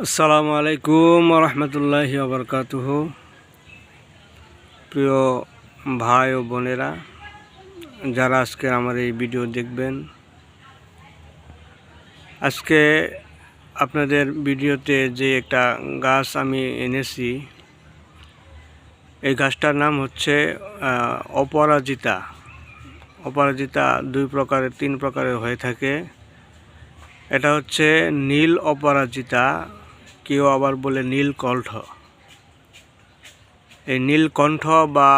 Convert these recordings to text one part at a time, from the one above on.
আসসালামু আলাইকুম রহমতুল্লাহি আবরকাতুহ প্রিয় ভাই ও বোনেরা, যারা আজকে আমার এই ভিডিও দেখবেন, আজকে আপনাদের ভিডিওতে যে একটা গাছ আমি এনেছি, এই গাছটার নাম হচ্ছে অপরাজিতা। অপরাজিতা দুই প্রকারের তিন প্রকারের হয়ে থাকে। এটা হচ্ছে নীল অপরাজিতা কেউ আবার বলে নীলকণ্ঠ। এই নীলকণ্ঠ বা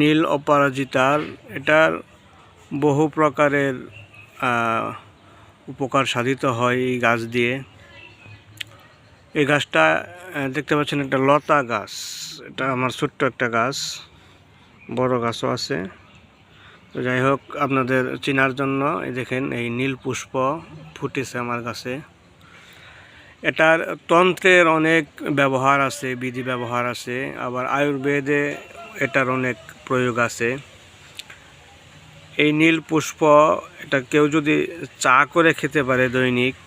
নীল অপরাজিতার এটার বহু প্রকারের উপকার সাধিত হয় এই গাছ দিয়ে। এই গাছটা দেখতে পাচ্ছেন একটা লতা গাছ। এটা আমার ছোট্ট একটা গাছ, বড় গাছও আছে। তো যাই হোক, আপনাদের চেনার জন্য এই দেখেন এই নীল পুষ্প ফুটেছে আমার কাছে এটার তন্ত্রের অনেক ব্যবহার আছে, বিধি ব্যবহার আছে, আবার আয়ুর্বেদে এটার অনেক প্রয়োগ আছে। এই নীল পুষ্প এটা কেউ যদি চা করে খেতে পারে দৈনিক,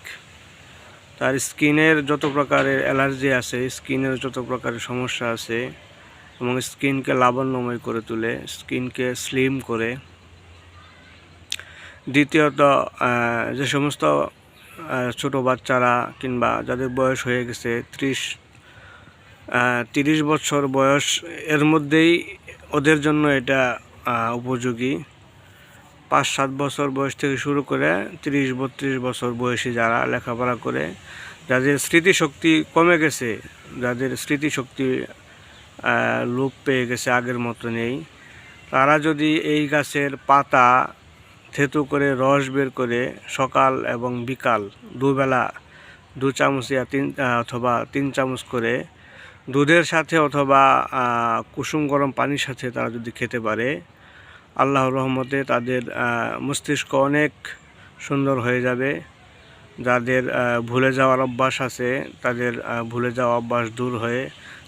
তার স্কিনের যত প্রকারের অ্যালার্জি আছে, স্কিনের যত প্রকারের সমস্যা আছে, এবং স্কিনকে লাবণ্যময় করে তোলে, স্কিনকে স্লিম করে। দ্বিতীয়ত যে সমস্ত ছোট বাচ্চারা কিংবা যাদের বয়স হয়ে গেছে ত্রিশ তিরিশ বছর বয়স, এর মধ্যেই ওদের জন্য এটা উপযোগী। পাঁচ, সাত বছর বয়স থেকে শুরু করে তিরিশ, বত্রিশ বছর বয়সী যারা লেখাপড়া করে, যাদের স্মৃতিশক্তি কমে গেছে, যাদের স্মৃতিশক্তি লোপ পেয়ে গেছে আগের মতো নেই তারা যদি এই গাছের পাতা থেতু করে রস বের করে সকাল এবং বিকাল দুবেলা দু চামচ ইয়া তিন অথবা তিন চামচ করে দুধের সাথে অথবা কুসুম গরম পানির সাথে তারা যদি খেতে পারে আল্লাহ রহমতে তাদের মস্তিষ্ক অনেক সুন্দর হয়ে যাবে। যাদের ভুলে যাওয়ার অভ্যাস আছে, তাদের ভুলে যাওয়া অভ্যাস দূর হয়ে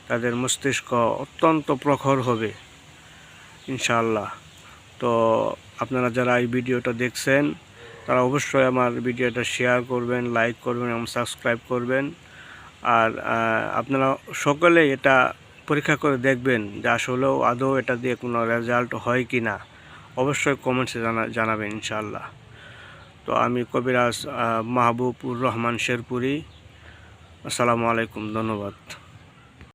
তাদের মস্তিষ্ক অত্যন্ত প্রখর হবে, ইনশাআল্লাহ। তো আপনারা যারা এই ভিডিওটা দেখছেন, তারা অবশ্যই আমার ভিডিওটা শেয়ার করবেন লাইক করবেন এবং সাবস্ক্রাইব করবেন। আর আপনারা সকলে এটা পরীক্ষা করে দেখবেন যে আসলেও আদৌ এটা দিয়ে কোনো রেজাল্ট হয় কি না অবশ্যই কমেন্টসে জানা, জানাবেন ইনশাল্লাহ তো আমি কবিরাজ মাহবুবুর রহমান শেরপুরি। আসসালামু আলাইকুম, ধন্যবাদ।